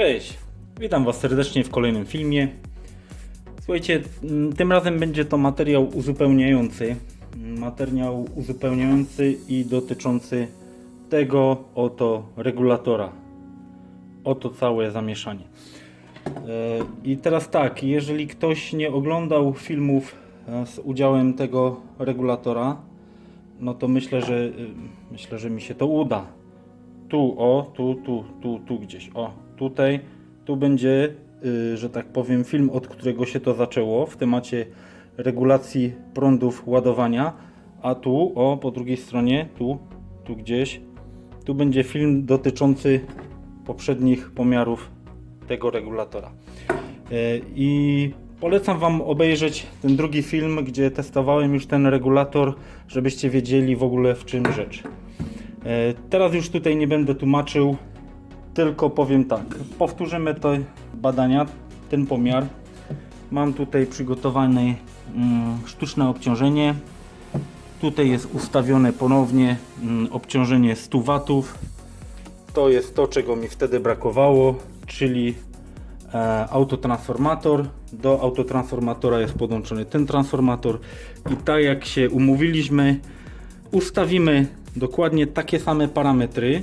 Cześć, witam Was serdecznie w kolejnym filmie. Słuchajcie, mm, tym razem będzie to materiał uzupełniający. Materiał uzupełniający i dotyczący tego oto regulatora. Oto całe zamieszanie. E, I teraz tak, jeżeli ktoś nie oglądał filmów e, z udziałem tego regulatora, no to myślę, że y, myślę, że mi się to uda. Tu, o, tu, tu, tu, tu gdzieś. O, tutaj, tu będzie, y, że tak powiem, film, od którego się to zaczęło w temacie regulacji prądów ładowania. A tu, o, po drugiej stronie, tu, tu gdzieś, tu będzie film dotyczący poprzednich pomiarów tego regulatora. Y, I polecam Wam obejrzeć ten drugi film, gdzie testowałem już ten regulator, żebyście wiedzieli w ogóle w czym rzecz. E, Teraz już tutaj nie będę tłumaczył, tylko powiem tak. Powtórzymy te badania, ten pomiar. Mam tutaj przygotowane mm, sztuczne obciążenie. Tutaj jest ustawione ponownie mm, obciążenie 100 watów. To jest to, czego mi wtedy brakowało, czyli e, autotransformator. Do autotransformatora jest podłączony ten transformator i tak jak się umówiliśmy, ustawimy dokładnie takie same parametry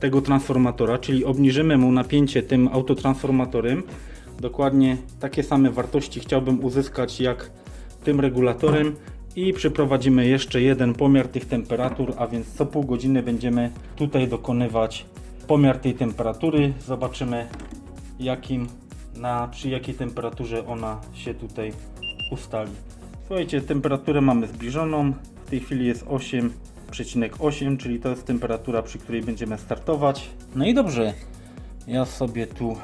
tego transformatora, czyli obniżymy mu napięcie tym autotransformatorem. Dokładnie takie same wartości chciałbym uzyskać jak tym regulatorem i przeprowadzimy jeszcze jeden pomiar tych temperatur, a więc co pół godziny będziemy tutaj dokonywać pomiar tej temperatury. Zobaczymy jakim, na, przy jakiej temperaturze ona się tutaj ustali. Słuchajcie, temperaturę mamy zbliżoną. W tej chwili jest 8,8, czyli to jest temperatura, przy której będziemy startować. No i dobrze, ja sobie tu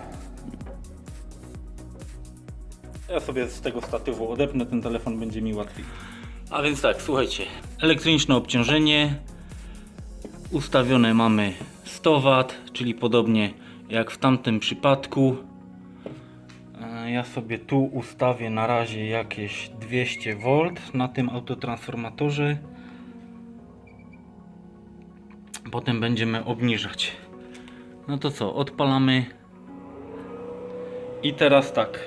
ja sobie z tego statywu odepnę, ten telefon będzie mi łatwiej. A więc tak, słuchajcie, elektroniczne obciążenie ustawione mamy 100 W, czyli podobnie jak w tamtym przypadku. E, Ja sobie tu ustawię na razie jakieś 200 V na tym autotransformatorze. Potem będziemy obniżać. No to co, odpalamy. I teraz tak.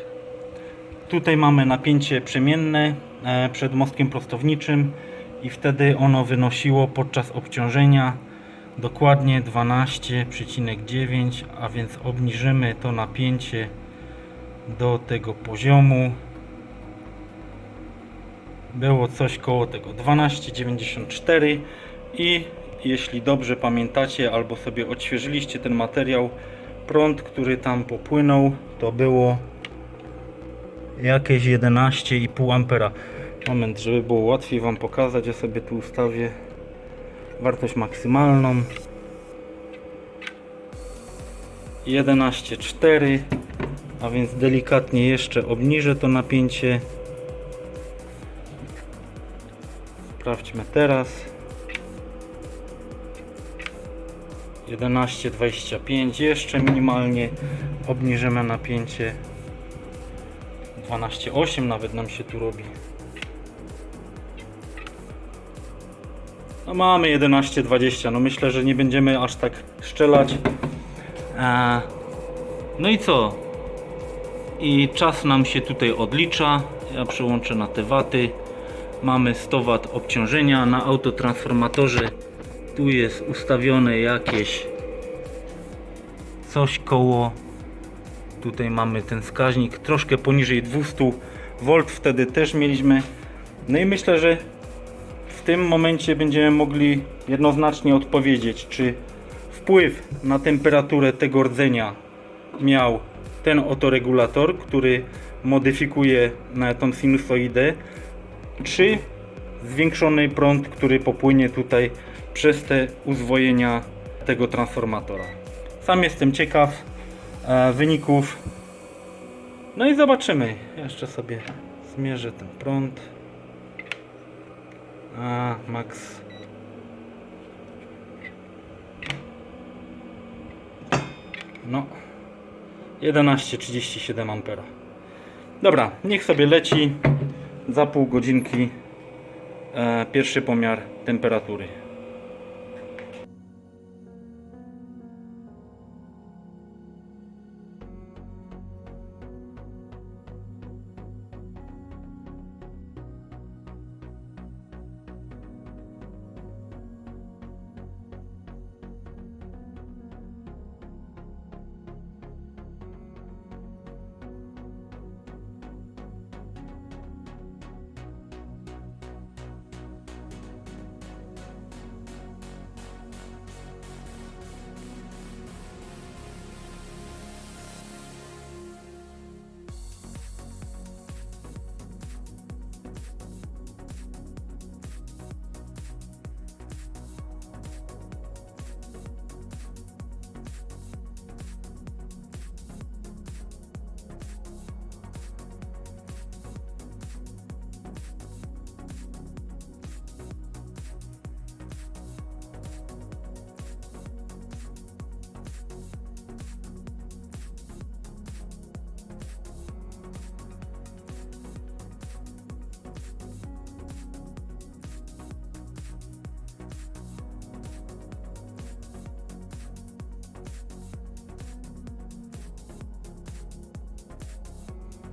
Tutaj mamy napięcie przemienne e, przed mostkiem prostowniczym i wtedy ono wynosiło podczas obciążenia dokładnie 12,9, a więc obniżymy to napięcie do tego poziomu. Było coś koło tego 12,94 i jeśli dobrze pamiętacie albo sobie odświeżyliście ten materiał, prąd, który tam popłynął, to było jakieś 11,5 ampera. Moment, żeby było łatwiej Wam pokazać, ja sobie tu ustawię wartość maksymalną. 11,4 a więc delikatnie jeszcze obniżę to napięcie. Sprawdźmy teraz. 11,25 jeszcze minimalnie obniżymy napięcie 12,8 nawet nam się tu robi. No mamy 11,20. No myślę, że nie będziemy aż tak szczelać. Eee, no i co? I czas nam się tutaj odlicza. Ja przełączę na te waty. Mamy 100 W obciążenia na autotransformatorze. Tu jest ustawione jakieś coś koło Tutaj mamy ten wskaźnik troszkę poniżej 200 V, wtedy też mieliśmy. No i myślę, że w tym momencie będziemy mogli jednoznacznie odpowiedzieć, czy wpływ na temperaturę tego rdzenia miał ten oto regulator, który modyfikuje tą sinusoidę, czy zwiększony prąd, który popłynie tutaj przez te uzwojenia tego transformatora. Sam jestem ciekaw e, wyników. No i zobaczymy. Jeszcze sobie zmierzę ten prąd. A, max. No. 11,37 ampera. Dobra, niech sobie leci. Za pół godzinki e, pierwszy pomiar temperatury.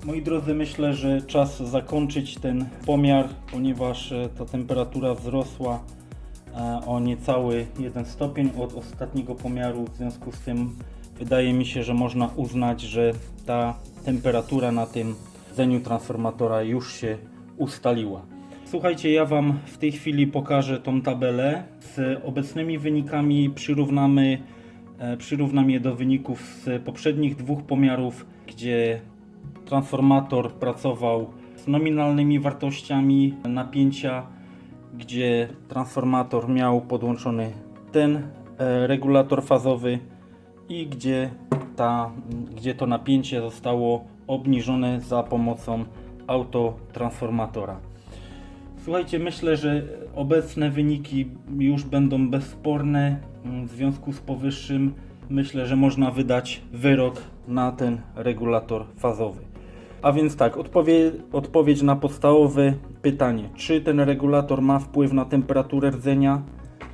Moi drodzy, myślę, że czas zakończyć ten pomiar, ponieważ e, ta temperatura wzrosła e, o niecały 1 stopień od ostatniego pomiaru. W związku z tym wydaje mi się, że można uznać, że ta temperatura na tym rdzeniu transformatora już się ustaliła. Słuchajcie, ja Wam w tej chwili pokażę tą tabelę. Z obecnymi wynikami przyrównamy, e, przyrównam je do wyników z poprzednich dwóch pomiarów, gdzie transformator pracował z nominalnymi wartościami napięcia, gdzie transformator miał podłączony ten e, regulator fazowy i gdzie, ta, gdzie to napięcie zostało obniżone za pomocą autotransformatora. Słuchajcie, myślę, że obecne wyniki już będą bezsporne. W związku z powyższym myślę, że można wydać wyrok na ten regulator fazowy. A więc tak, odpowie, odpowiedź na podstawowe pytanie. Czy ten regulator ma wpływ na temperaturę rdzenia?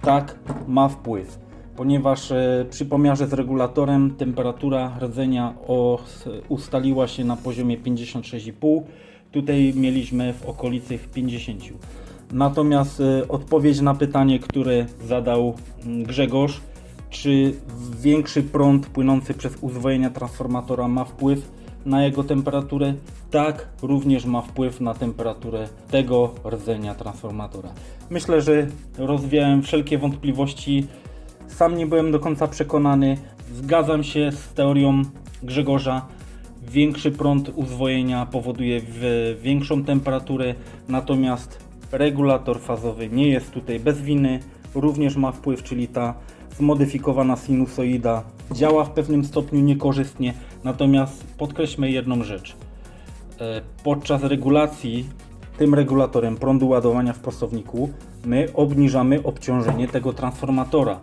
Tak, ma wpływ. Ponieważ e, przy pomiarze z regulatorem temperatura rdzenia ustaliła się na poziomie 56,5. Tutaj mieliśmy w okolicy 50. Natomiast e, odpowiedź na pytanie, które zadał mm, Grzegorz, czy większy prąd płynący przez uzwojenia transformatora ma wpływ na jego temperaturę? Tak, również ma wpływ na temperaturę tego rdzenia transformatora. Myślę, że rozwiałem wszelkie wątpliwości. Sam nie byłem do końca przekonany. Zgadzam się z teorią Grzegorza. Większy prąd uzwojenia powoduje większą temperaturę, natomiast regulator fazowy nie jest tutaj bez winy. Również ma wpływ, czyli ta zmodyfikowana sinusoida działa w pewnym stopniu niekorzystnie. Natomiast podkreślmy jedną rzecz. E, Podczas regulacji tym regulatorem prądu ładowania w prostowniku my obniżamy obciążenie tego transformatora.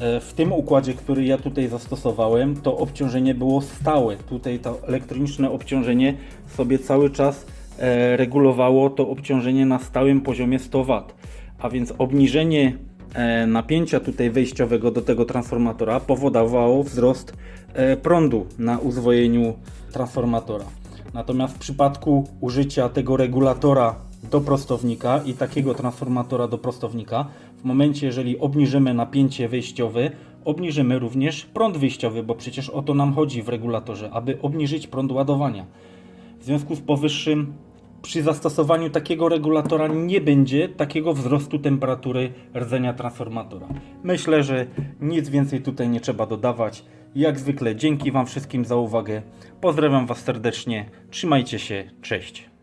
E, W tym układzie, który ja tutaj zastosowałem, to obciążenie było stałe. Tutaj to elektroniczne obciążenie sobie cały czas e, regulowało to obciążenie na stałym poziomie 100 W. A więc obniżenie napięcia tutaj wejściowego do tego transformatora powodowało wzrost e, prądu na uzwojeniu transformatora. Natomiast w przypadku użycia tego regulatora do prostownika i takiego transformatora do prostownika, w momencie jeżeli obniżymy napięcie wejściowe, obniżymy również prąd wyjściowy, bo przecież o to nam chodzi w regulatorze, aby obniżyć prąd ładowania. W związku z powyższym przy zastosowaniu takiego regulatora nie będzie takiego wzrostu temperatury rdzenia transformatora. Myślę, że nic więcej tutaj nie trzeba dodawać. Jak zwykle dzięki Wam wszystkim za uwagę. Pozdrawiam Was serdecznie. Trzymajcie się. Cześć.